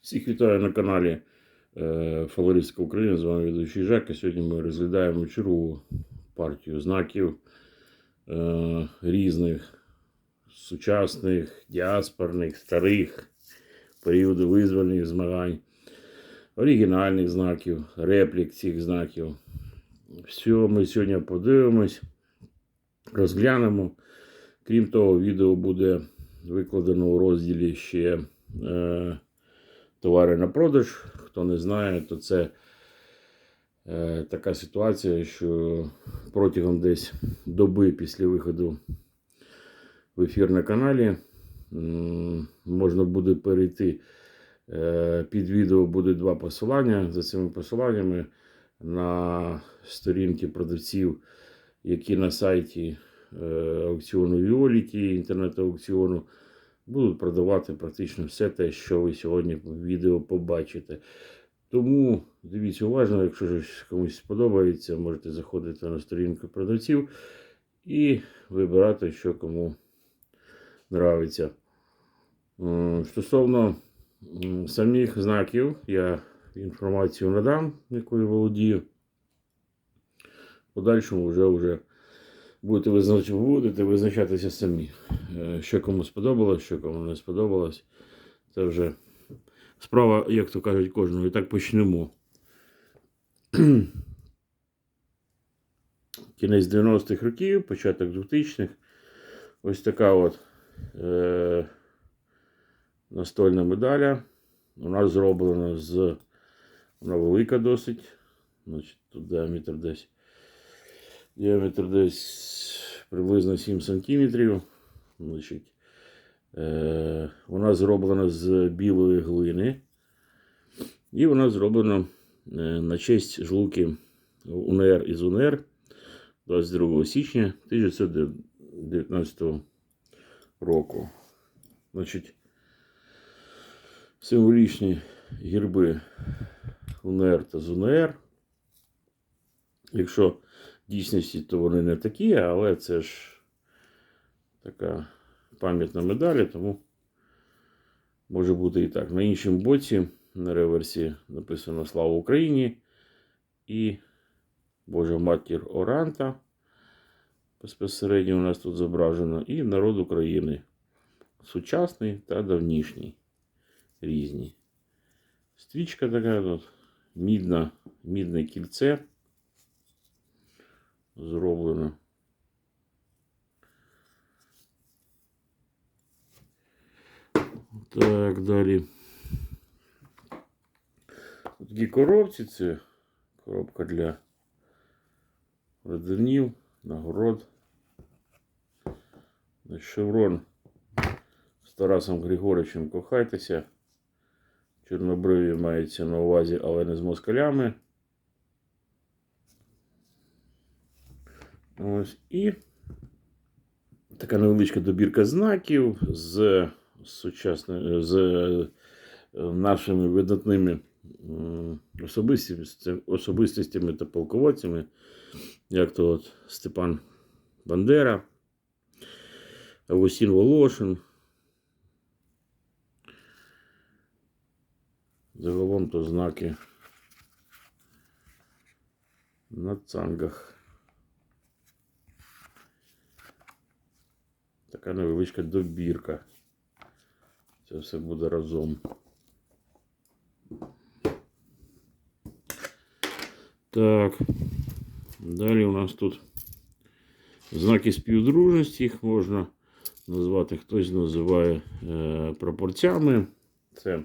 Всіх вітаю на каналі е, Фаворитська Україна. З вами ведучий Жак. І сьогодні ми розглядаємо чергову партію знаків е, різних сучасних, діаспорних, старих періоду визвольних змагань, оригінальних знаків, реплік цих знаків. Все ми сьогодні подивимось, розглянемо. Крім того, відео буде викладено у розділі ще е, товари на продаж. Хто не знає, то це е, така ситуація, що протягом десь доби після виходу в ефір на каналі можна буде перейти. Е, під відео буде два посилання. За цими посиланнями на сторінки продавців, які на сайті е, аукціону Віоліті, інтернет-аукціону, будуть продавати практично все те, що ви сьогодні в відео побачите. Тому дивіться уважно, якщо ж комусь сподобається, можете заходити на сторінку продавців і вибирати, що кому нравиться. Стосовно самих знаків, я інформацію надам, якою володію. В подальшому вже, вже будете визнач... будете визначатися самі, Е, що кому сподобалось, що кому не сподобалось. Це вже справа, як то кажуть, кожного. І так почнемо. Кінець 90-х років, початок 2000-х. Ось така от е- настольна медаля. Нас зроблена з. Вона велика досить. Значить, тут діаметр десь. Діаметр десь приблизно 7 см. Значить, е, вона зроблена з білої глини. І вона зроблена е, на честь жлуки УНР із УНР 22 січня 1919 року. Значить, символічні герби УНР та ЗУНР. Якщо дійсності, то вони не такі, але це ж така пам'ятна медаль, тому може бути і так. На іншому боці, на реверсі написано Слава Україні і Божа матір Оранта. Безпосередньо у нас тут зображено, і народ України. Сучасний та давнішній. Різні. Стрічка така тут, мідна, мідне кільце. Зроблено. Так, далі. У такій коробці це коробка для орденів, нагород. Шеврон з Тарасом Григоровичем кохайтеся. Чорнобриві мається на увазі, але не з москалями. Ось і така невеличка добірка знаків з сучасними з е, нашими видатними особистостями, та полководцями, як то от Степан Бандера, Августін Волошин. Загалом то знаки на цангах. Така невеличка добірка. Це все буде разом. Так. Далі у нас тут знаки співдружності, їх можна назвати, хтось називає е, пропорцями. Це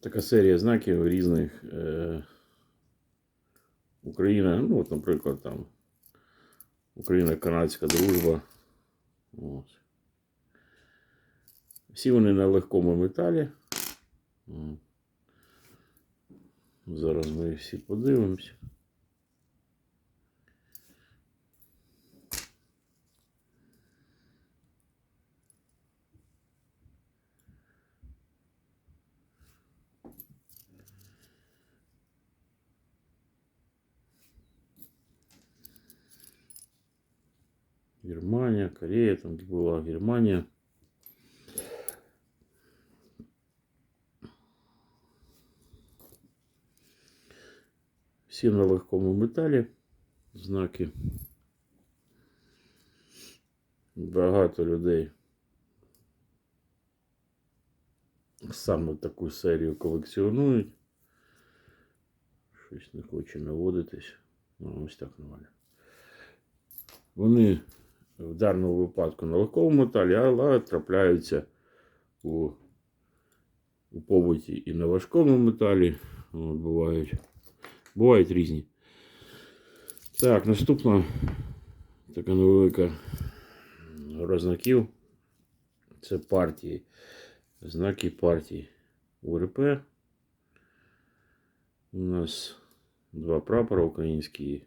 така серія знаків різних. Е, Україна, ну, от, наприклад, там Україна-Канадська дружба. От. Всі вони на легкому металі. Зараз ми всі подивимось. Германия, Корея, там была Германия. Всі на легкому металі знаки. Багато людей саме таку серію колекціонують. Щось не хоче наводитись. Ну, ось так нормально. Вони в даному випадку на легкому металі, але трапляються у, у побуті і на важкому металі. От, бувають, бувають різні. Так, наступна така невелика гра знаків. Це партії. Знаки партій. УРП. У нас два прапора український.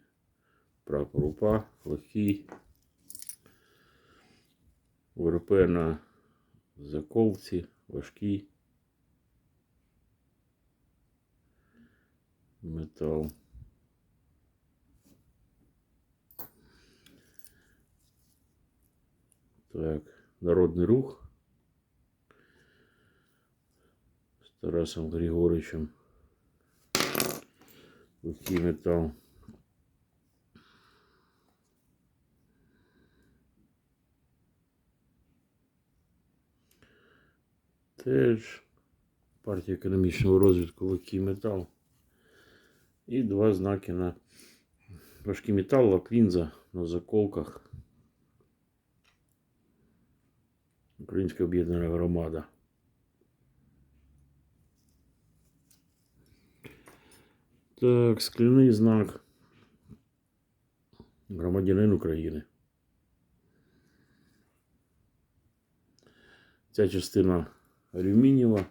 Прапор УПА, легкий. УРП на заколці, важкий. Метал. Так, народний рух з Тарасом Григоричем. Легкий метал. Теж партія економічного розвитку легкий метал. І два знаки на важкий метал, лаклінза на заколках. Українська об'єднана громада. Так, скляний знак. Громадянин України. Ця частина алюмінієва.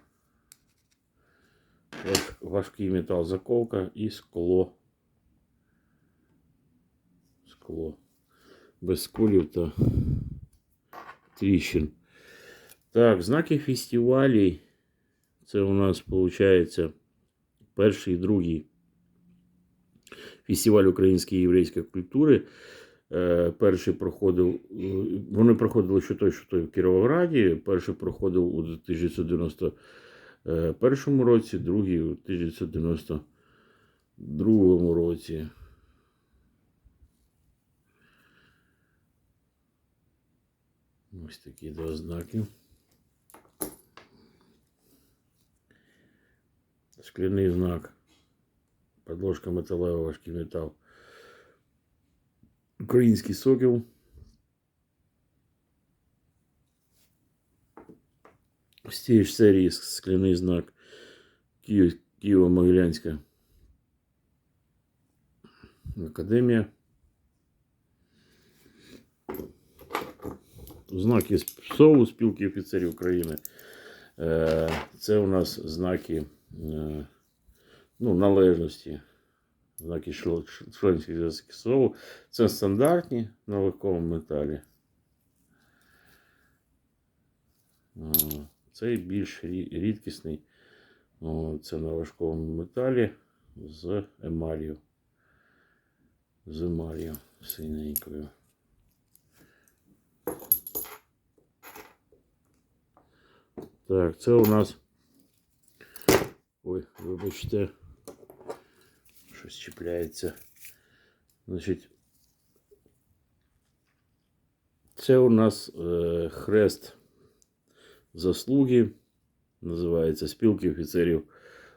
Важ- Важкий метал заколка і скло. Скло. Без сколів та тріщин. Так, знаки фестивалей. Це у нас виходить перший і другий фестиваль української і єврейської культури. Е, Перший проходив, е, вони проходили що той, що той в Кіровограді. Перший проходив у 1991 році, другий у 1992 році. Ось такі два знаки. Скляний знак. Подложка металева, важкий метал. Український сокіл. З цієї ж серії скляний знак Києво-Могилянська академія. Знаки СОУ спілки офіцерів України. Е, Це у нас знаки е, ну, належності. Знаки член- членських зв'язків СОУ. Це стандартні на легкому металі. Цей більш рідкісний. Це на важкому металі з емалью. З емалью синенькою. Так, це у нас. Ой, вибачте. Щось. Значить. Це у нас е, хрест заслуги. Називається Спілки офіцерів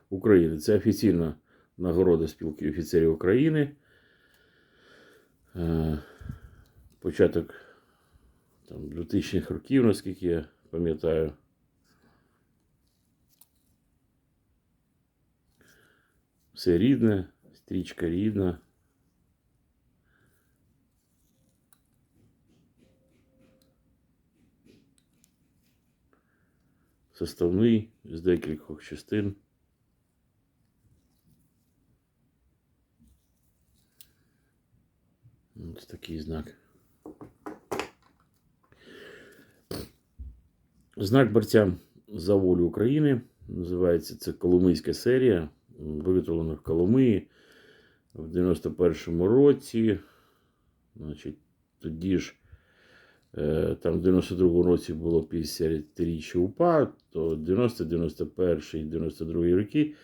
України. Це офіційна нагорода Спілки офіцерів України. Е, початок там, 2000-х років, наскільки я пам'ятаю. Все рідне, стрічка рідна. Составний з декількох частин. Ось такий знак. Знак борця за волю України. Називається це Коломийська серія, виготовлена в Коломиї в 91-му році. Значить, тоді ж е, там в 92-му році було 50-річчя УПА, то 90, 91 і 92 роки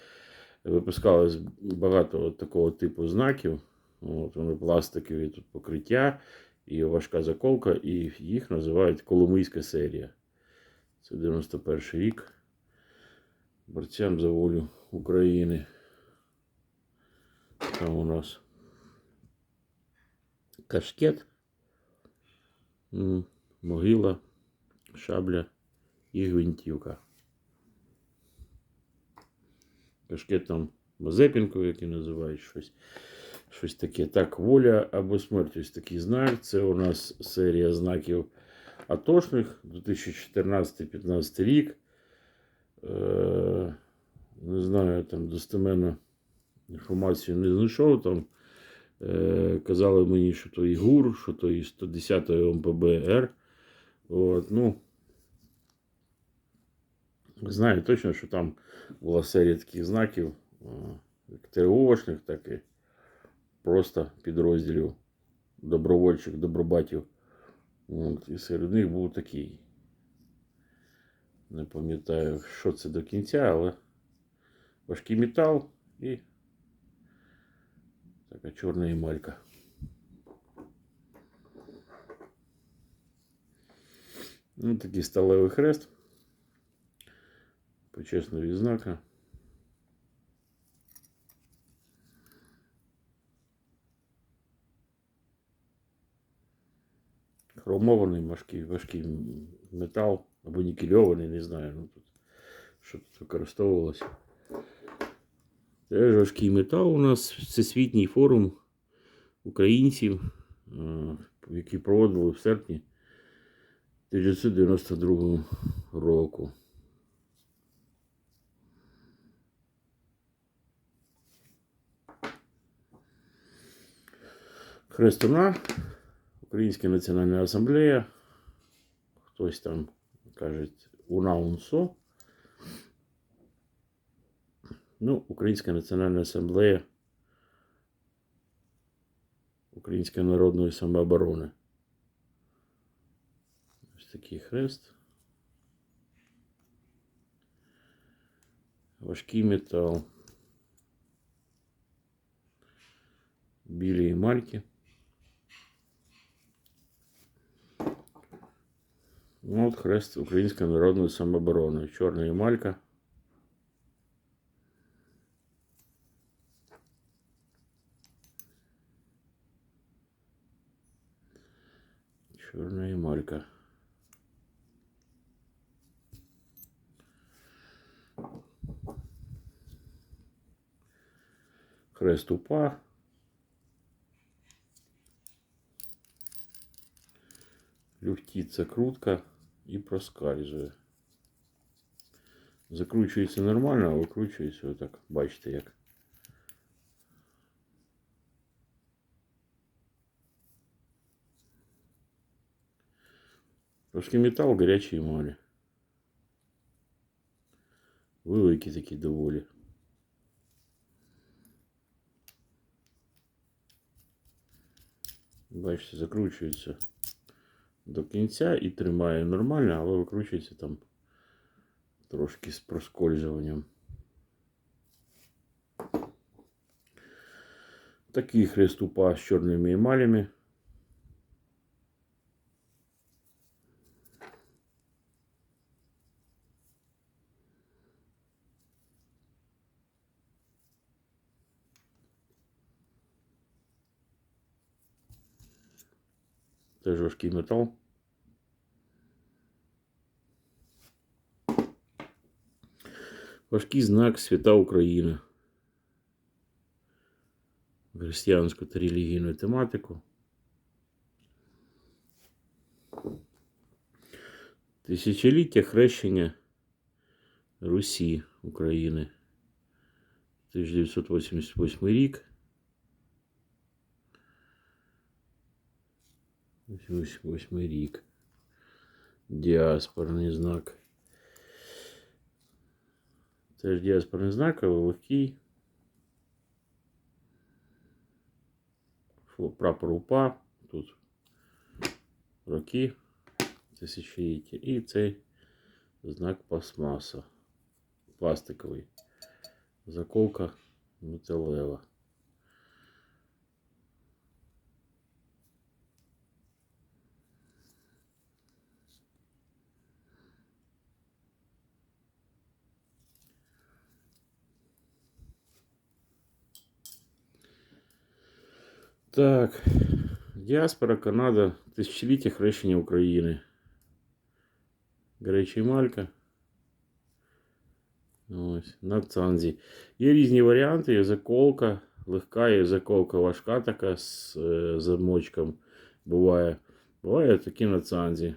випускалось багато от такого типу знаків. От, вони пластикові тут покриття і важка заколка, і їх називають Коломийська серія. Це 91 рік. Борцям за волю України. Там у нас кашкет, могила, шабля і гвинтівка. Кашкет там Мазепінко, як і називають щось. Щось таке. Так, воля або смерть. Ось такий знак. Це у нас серія знаків Атошних 2014-15 рік. Е, не знаю, там достеменно інформацію не знайшов. Там е, казали мені, що то і ГУР, що то і 110 МПБР. От, ну, знаю точно, що там була серія таких знаків, е, як ТРОшних, так і просто підрозділів добровольчих, добробатів. От, і серед них був такий. Не пам'ятаю, що це до кінця, але важкий метал і така чорна емалька. Ну, такий сталевий хрест. Почесна відзнака. Хромований важкий, важкий метал або нікельований, не знаю. Ну, тут, що тут використовувалося. Теж важкий метал у нас Всесвітній форум українців, е, який проводили в серпні 1992 року. Хрестуна, Українська Національна Асамблея, хтось там каже УНАУНСО. Ну, Українська Національна Асамблея Української народної самооборони. Ось такий хрест. Важкий метал. Білі емальки. Ну, от хрест Української народної самооборони. Чорна емалька. Чорна емалька. Хрест упа. Люфтиться крутка і проскальзує. Закручується нормально, а викручується отак. Бачите як. Трошки метал, гарячі емалі. Великі такі доволі. Бачите, закручується до кінця і тримає нормально, але викручується там трошки з проскользуванням. Такий хрест упа з чорними емалями. Теж важкий метал. Важкий знак Свята Україна. Християнську та релігійну тематику. Тисячоліття хрещення Русі України. 1988 рік. 88 рік. Діаспорний знак. Це ж діаспорний знак, але легкий. Прапор УПА. Тут роки тисячоліття. І цей знак пластмаса. Пластиковий. заколка металева. Так, діаспора, Канада, тисячоліття хрещення України. Гаряча малька. Ось, на цанзі. Є різні варіанти, є заколка, легка, є заколка важка така з е, замочком. Буває. Буває такі на цанзі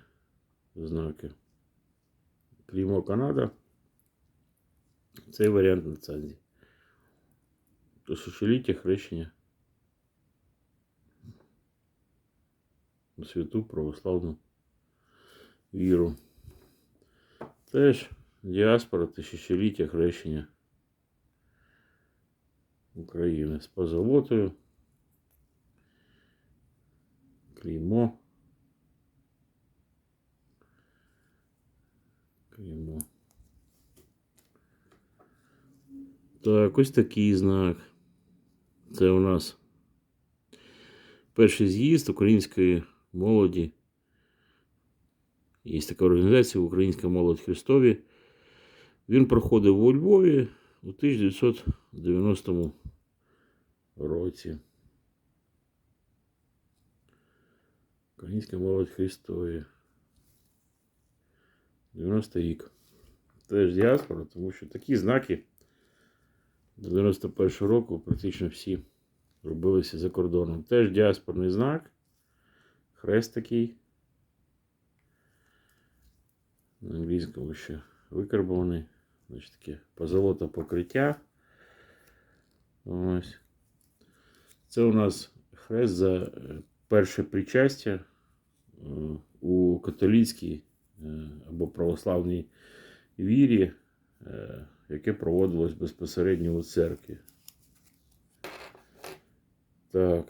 знаки. Клеймо Канада. Цей варіант на цанзі. Тисячоліття хрещення. Святу православну віру. Теж діаспора тисячоліття хрещення України з позолотою. Клеймо. Клеймо. Так, ось такий знак. Це у нас перший з'їзд української молоді. Є така організація Українська молодь Христові. Він проходив у Львові у 1990 році. Українська молодь Христові. 90 рік. Теж діаспора, тому що такі знаки до 91 року практично всі робилися за кордоном. Теж діаспорний знак. Хрест такий. На англійському ще викарбований. Значить таке позолота покриття. Ось. Це у нас хрест за е, перше причастя е, у католицькій е, або православній вірі, яке проводилось безпосередньо у церкві. Так.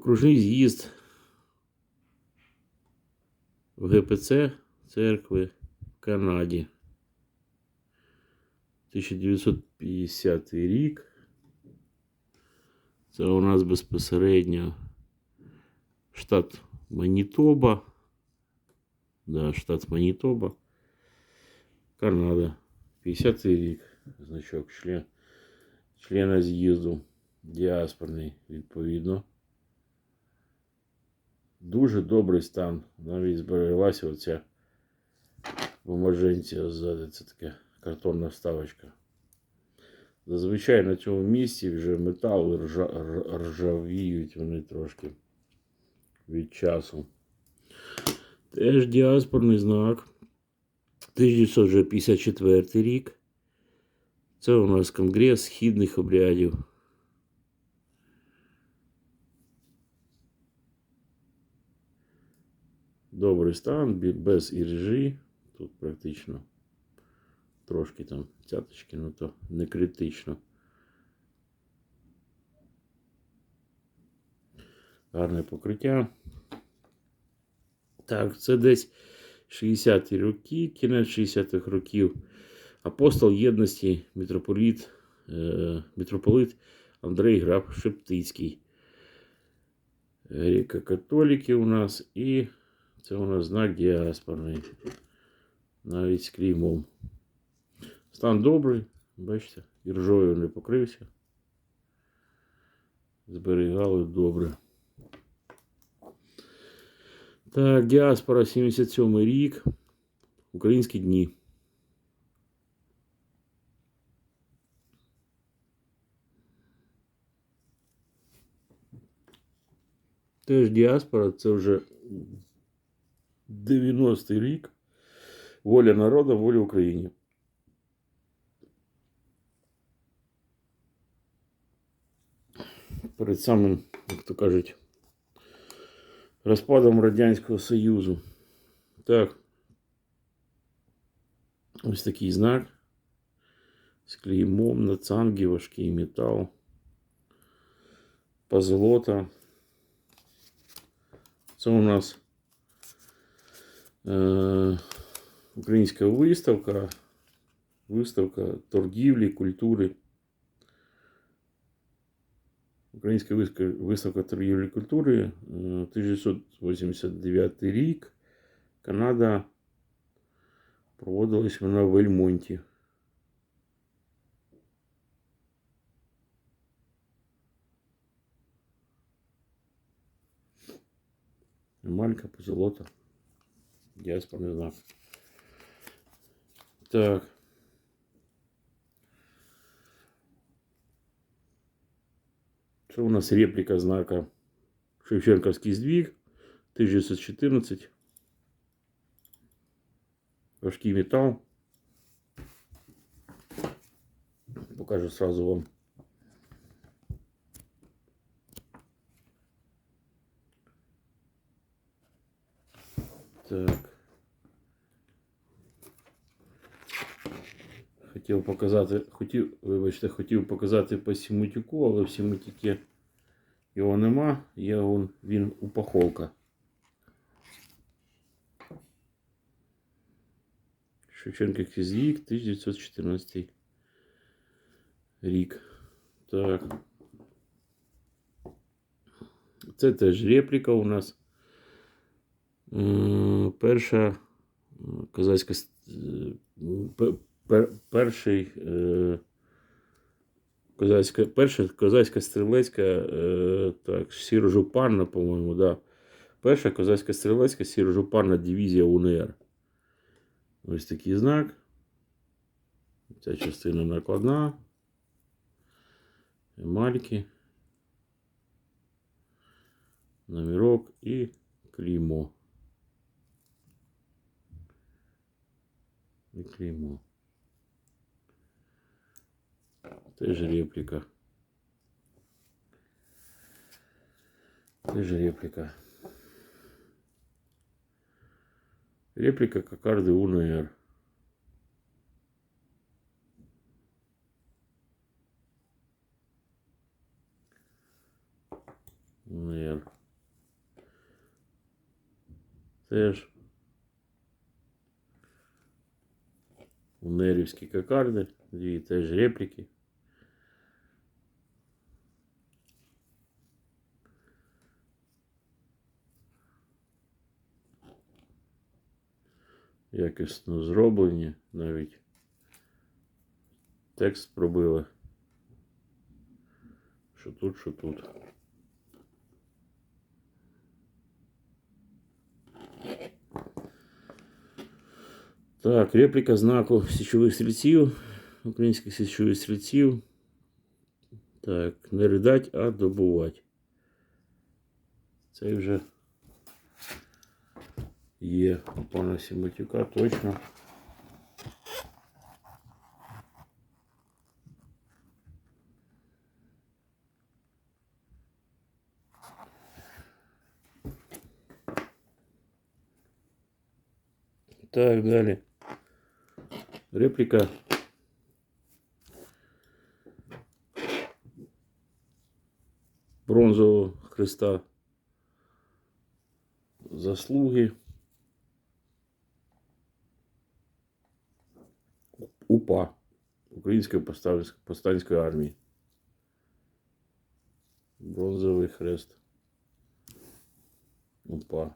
Окружний з'їзд в ГПЦ церкви в Канаді. 1950 рік. Це у нас безпосередньо штат Манітоба. Да, штат Манітоба. Канада. 50 рік. Значок член, члена з'їзду. Діаспорний, відповідно. Дуже добрий стан. Навіть збереглася оця бумаженція ззаду. Це така картонна вставочка. Зазвичай на цьому місці вже метал ржа, ржавіють вони трошки від часу. Теж діаспорний знак. 1954 рік. Це у нас Конгрес східних обрядів. Добрий стан, без іржі. Тут практично трошки там цяточки, ну то не критично. Гарне покриття. Так, це десь 60-ті роки, кінець 60-х років. Апостол єдності, митрополіт, е, митрополит Андрей Граф Шептицький. Греко-католики у нас і це у нас знак діаспорний. Навіть з клеймом. Стан добрий, бачите, іржою не покрився. Зберігали добре. Так, діаспора 77 рік. Українські дні. Теж діаспора, це вже 90-й рік. Воля народу, воля Україні. Перед самим, як то кажуть, розпадом Радянського Союзу. Так. Ось такий знак. З клеймом на цангі, важкий метал. Позолота. Це у нас е, Українська виставка. Виставка торгівлі, культури. Українська виставка, торгівлі культури е, 1989 рік. Канада. Проводилась вона в Ельмонті. Малька, позолота. Діаспорний знак. Так. Це у нас репліка знака Шевченківський здвіг 1914. Важкий металл. Покажу сразу вам. Так. Хотів показати, хотів, вибачте, хотів показати по сімутюку, але в сімутюкі його нема. Є он, він упаковка. Шевченко Кізік, 1914 рік. Так. Це теж репліка у нас. Перша козацька е, пер- перший е, козацька, перша козацька стрілецька, е, так, сірожупанна, по-моєму, да. Перша козацька стрілецька сірожупанна дивізія УНР. Ось такий знак. Ця частина накладна. Емальки. Номерок і клеймо. І клеймо. Теж репліка. Теж репліка. Реплика кокарды УНР. УНР. Теж. УНРівські кокарди. Дві теж репліки. Якісно зроблені, навіть текст пробили. Що тут, що тут. Так, репліка знаку січових стрільців, українських січових стрільців. Так, не ридать, а добувати. Це вже є у пана Сімотюка, точно. Так, далі. Репліка. Бронзового Христа. Заслуги. Української повстанської армії. Бронзовий хрест. УПА.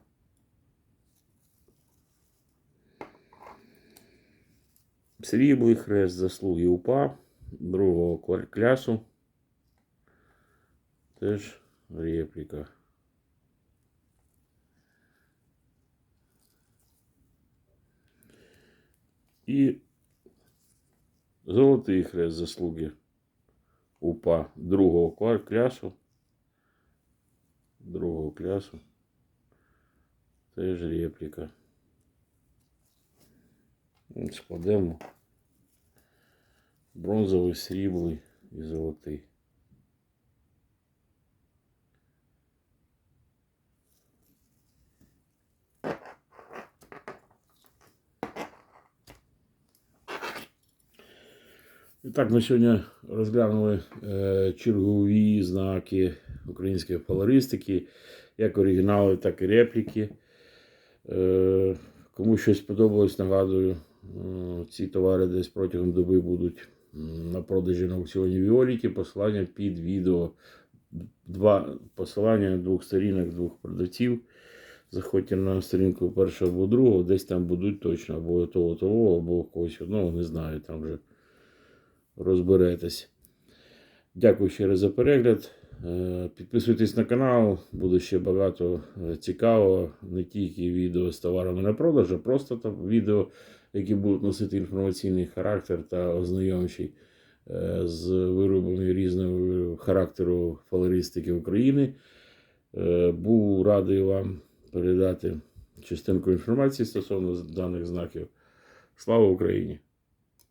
Сріблий хрест заслуги УПА другого клясу. Теж репліка. І Золотий хрест заслуги УПА другого клясу. Другого клясу. Теж репліка. Складемо. Бронзовий, сріблий і золотий. І так, ми сьогодні розглянули е, чергові знаки української фолористики, як оригінали, так і репліки. Е, Кому щось сподобалось, нагадую, е, ці товари десь протягом доби будуть на продажі на аукціоні Віоліті. Посилання під відео. Два посилання двох сторінок, двох продавців. Заходьте на сторінку першого або другого, десь там будуть точно, або того, того, або когось одного, не знаю, там вже розберетесь. Дякую ще раз за перегляд. Е, Підписуйтесь на канал, буде ще багато е, цікавого, не тільки відео з товарами на продаж, а просто там відео, які будуть носити інформаційний характер та ознайомчий е, з виробами різного характеру фалеристики України. Був радий вам передати частинку інформації стосовно даних знаків. Слава Україні!